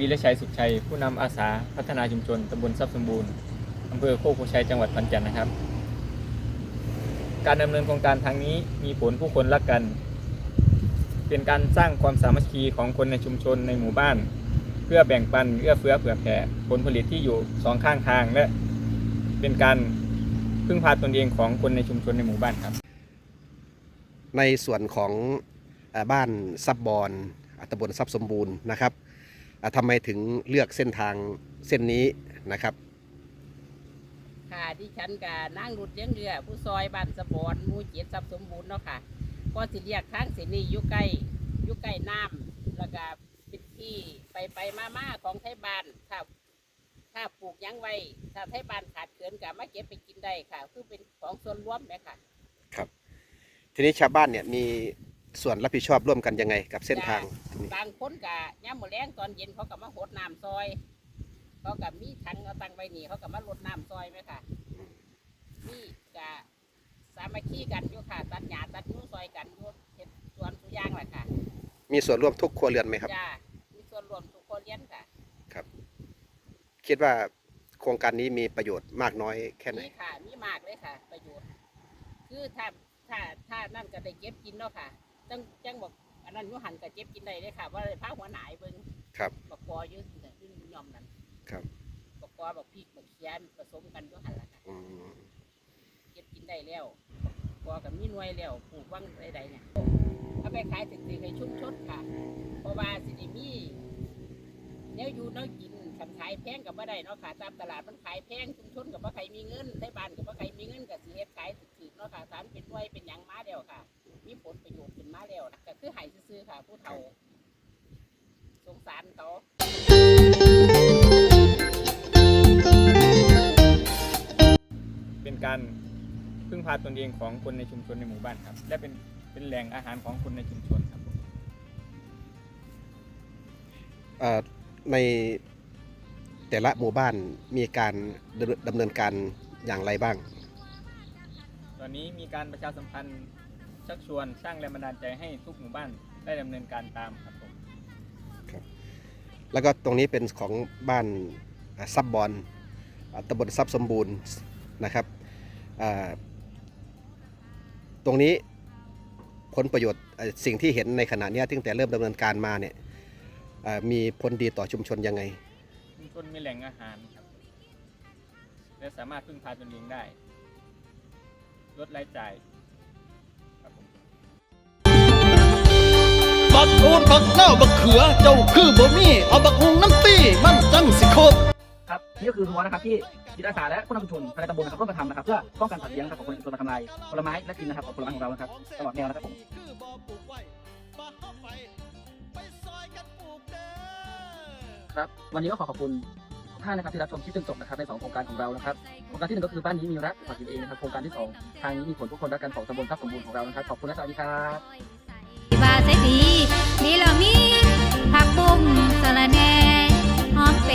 วีรชัยสุขชัย ผู้นำอาสาพัฒนาชุมชนตำบลทรัพย์สมบูรณ์อำเภอโคกโพชัยจังหวัดขอนแก่นนะครับ การดำเนินโครงการทางนี้มีผลผู้คนรักกัน เป็นการสร้างความสามัคคีของคนในชุมชนในหมู่บ้าน เพื่อแบ่งปันเอื้อเฟื้อเผื่อแผ่ผลผลิตที่อยู่สองข้างทางและเป็นการพึ่งพาตนเองของคนในชุมชนในหมู่บ้านครับ ในส่วนของบ้านซับบอนอ่าตำบลทรัพย์สมบูรณ์นะครับ ทำไมถึงเลือกเส้นทางเส้นนี้นะครับ ค่ะที่ฉันกับนางรุดเลี้ยงเรือ ผู้ซอยบ้านสะบอนหมู่เจ็ดทรัพย์สมบูรณ์เนาะค่ะก็สิเรียกทางเสนีอยู่ใกล้อยู่ใกล้น้ำแล้วก็เป็นที่ไปไปมามาๆของไทยบ้านถ้าถ้าปลูกหยังไว้ถ้าไทยบ้านขาดเกินก็มาเก็บไปกินได้ค่ะ คือเป็นของส่วนรวมไหมค่ะทีนี้ชาวบ้านเนี่ยมี ส่วนรับผิดชอบร่วมกันยังไงกับเส้นทางนี้บางคนกะย่ามมื้อแรงตอนเย็นเขาก็มาหดน้ำซอย เขากับมีถังเอาตังไว้นี่เขาก็มาลดน้ำซอยไหมค่ะนี่กะสามัคคีกันอยู่ค่ะตัดหญ้าตัดยูซอยกันอยู่เฮ็ดสวนทุกอย่างแหละค่ะมีส่วนร่วมทุกครัวเรือนไหมครับจ้ามีส่วนรวมทุกคนเรียนค่ะคิดว่าโครงการนี้มีประโยชน์มากน้อยแค่ไหนมีค่ะมีมากเลยค่ะ ประโยชน์ คือถ้าถ้าถ้านั่นก็ได้เก็บกินเนาะค่ะ จังจังบอกอันนั้นอยูหันก็เก็บกินได้เลยค่ะ ว่าเลยพาหัวหนายเบิ่งครับบักกออยืดยืนยอมนั่นครับบักกอบักพริกบักเขียนผสมกันอยูหันละค่ะอืมเก็บกินได้แล้วบักกอกับมีหน่วยแล้วปลูกว่างใดๆเนี่ยเอาไปขายถึงๆให้ชุ่มชดค่ะ เพราะว่าสิได้มีแนวอยู่แนวกินคันขายแพงกับบ่ได้เนาะค่ะตามตลาดมันขายแพงชุมชนกับบ่ใครมีเงินไทบ้านกับบ่ใครมีเงินกับสิเฮ็ดขายถึกๆเนาะค่ะสารเป็นหน่วยเป็นหยังมาแล้วค่ะ มีผล มาแล้วนะก็คือให้ซื้อๆค่ะ ผู้เฒ่า สงสารเขาเป็นการพึ่งพาตนเองของคนในชุมชนในหมู่บ้านครับ และเป็นเป็นแหล่งอาหารของคนในชุมชนครับผมเอ่อในแต่ละหมู่บ้านมีการดำดำเนินการอย่างไรบ้าง ตอนนี้มีการประชาสัมพันธ์ ชักชวนสร้างแรงบันดาลใจให้ทุกหมู่บ้านได้ดำเนินการตามครับผมแล้วก็ตรงนี้เป็นของบ้านอ่าซับบอนอ่าตำบลทรัพย์สมบูรณ์นะครับอ่าตรงนี้ผลประโยชน์อ่าสิ่งที่เห็นในขณะเนี้ยตั้งแต่เริ่มดำเนินการมาเนี่ยอ่ามีผลดีต่อชุมชนยังไง ชุมชนมีแหล่งอาหารครับและสามารถพึ่งพาตนเองได้ ลดรายจ่าย บักโอนบักเน่าวบักเขือ เจ้าคือบ่มีเอาบักฮุงน้ำตีมันจังสิครบครับนี่ก็คือรั้วนะครับที่จิตอาสาและผู้นำชุมชนภายในตำบลนะครับร่วมกันทำนะครับเพื่อป้องกันสัตว์เลี้ยงนะครับของคนในชุมชนมาทำลายผลไม้และกินนะครับของผลไม้ของเรานะครับตลอดแนวนะครับผมครับวันนี้ก็ขอขอบคุณทุกท่านนะครับที่รับชมคลิปจนจบนะครับในสองโครงการของเรานะครับโครงการที่หนึ่งก็คือบ้านนี้มีรักฝากกินเองนะครับโครงการที่สองทางนี้มีผลทุกคนรักกันของตำบลทรัพย์สมบูรณ์ของเรานะครับขอบคุณและสวัสดีครับว่าเสียดี ทีละมีผักบุ้งสะระแน่หอมเป